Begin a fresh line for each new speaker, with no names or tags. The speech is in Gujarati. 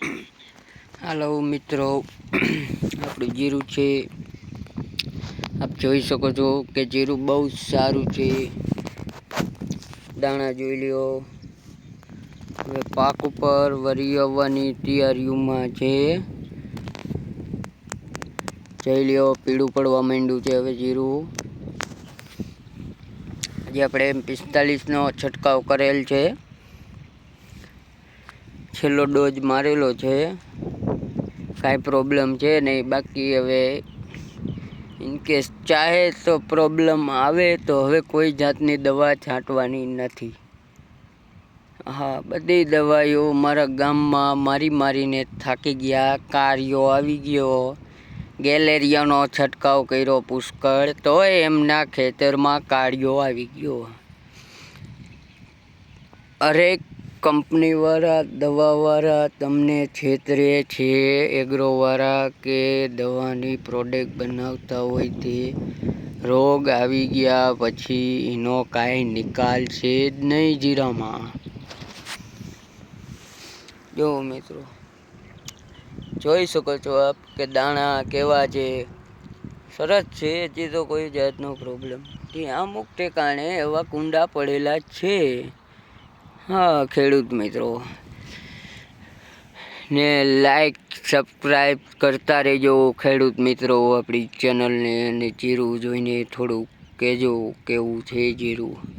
હાલો મિત્રો. આપણું જીરું છે. આપ જોઈ શકો છો કે જીરું બહુ સારું છે. દાણા જોઈ લ્યો. હવે પાક ઉપર વરી આવવાની તૈયારીઓમાં છે. જોઈ લ્યો, પીળું પડવા માંડ્યું છે હવે જીરું. આજે આપણે પિસ્તાલીસનો છંટકાવ કરેલ છે. છેલ્લો ડોઝ મારેલો છે. કાંઈ પ્રોબ્લેમ છે નહીં. બાકી હવે ઇનકેસ ચાહે તો પ્રોબ્લેમ આવે તો હવે કોઈ જાતની દવા છાંટવાની નથી. હા, બધી દવાઈઓ મારા ગામમાં મારી મારીને થાકી ગયા. કાર્યો આવી ગયો. ગેલેરિયાનો છંટકાવ કર્યો પુષ્કળ. તોય એમના ખેતરમાં કાળિયો આવી ગયો. હરેક કંપનીવાળા દવાવાળા તમને છેતરે છે એગ્રોવાળા કે દવાની પ્રોડક્ટ બનાવતા હોય તે રોગ આવી ગયા પછી એનો કાંઈ નિકાલ છે જ નહીં જીરામાં. જો મિત્રો, જોઈ શકો છો આપ કે દાણા કેવા છે? સરસ છે, હજી તો કોઈ જાતનો પ્રોબ્લેમ ત્યાં અમુક ઠેકાણે એવા કુંડા પડેલા છે. હા, ખેડૂત મિત્રો. ને લાઈક સબસ્ક્રાઈબ કરતા રહેજો ખેડૂત મિત્રો. આપણી ચેનલને અને જીરું જોઈને થોડુંક કહેજો કેવું છે જીરું.